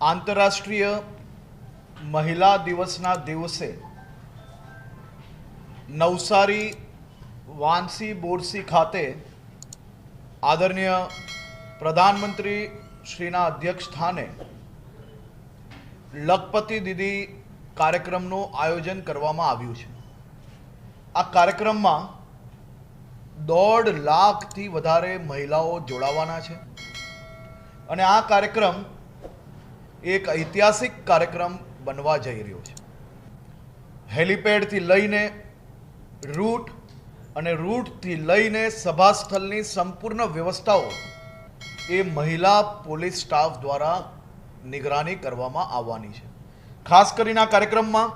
આંતરરાષ્ટ્રીય મહિલા દિવસના દિવસે નવસારી વાંસી બોરસી ખાતે આદરણીય પ્રધાનમંત્રી શ્રીના અધ્યક્ષ સ્થાને લખપતિ દીદી કાર્યક્રમનું આયોજન કરવામાં આવ્યું છે. આ કાર્યક્રમમાં દોઢ લાખથી વધારે મહિલાઓ જોડાવાના છે. અને આ કાર્યક્રમ એક ઐતિહાસિક કાર્યક્રમ બનવા જઈ રહ્યો છે. હેલિપેડથી લઈને રૂટ અને રૂટથી લઈને સભાસ્થળની સંપૂર્ણ વ્યવસ્થાઓ એ મહિલા પોલીસ સ્ટાફ દ્વારા નિગરાની કરવામાં આવવાની છે. ખાસ કરીને આ કાર્યક્રમમાં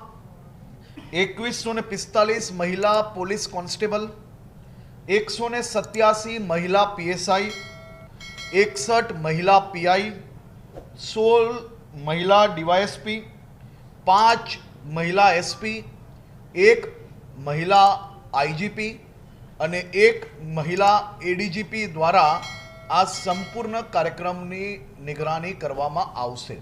એકવીસો ને પિસ્તાલીસ મહિલા પોલીસ કોન્સ્ટેબલ, એકસો ને સત્યાસી મહિલા પીએસઆઈ, એકસઠ મહિલા પીઆઈ, સોળ મહિલા ડીવાયએસપી, પાંચ મહિલા એસપી, એક મહિલા આઈજીપી અને એક મહિલા એડીજીપી દ્વારા આ સંપૂર્ણ કાર્યક્રમની નિગરાની કરવામાં આવશે.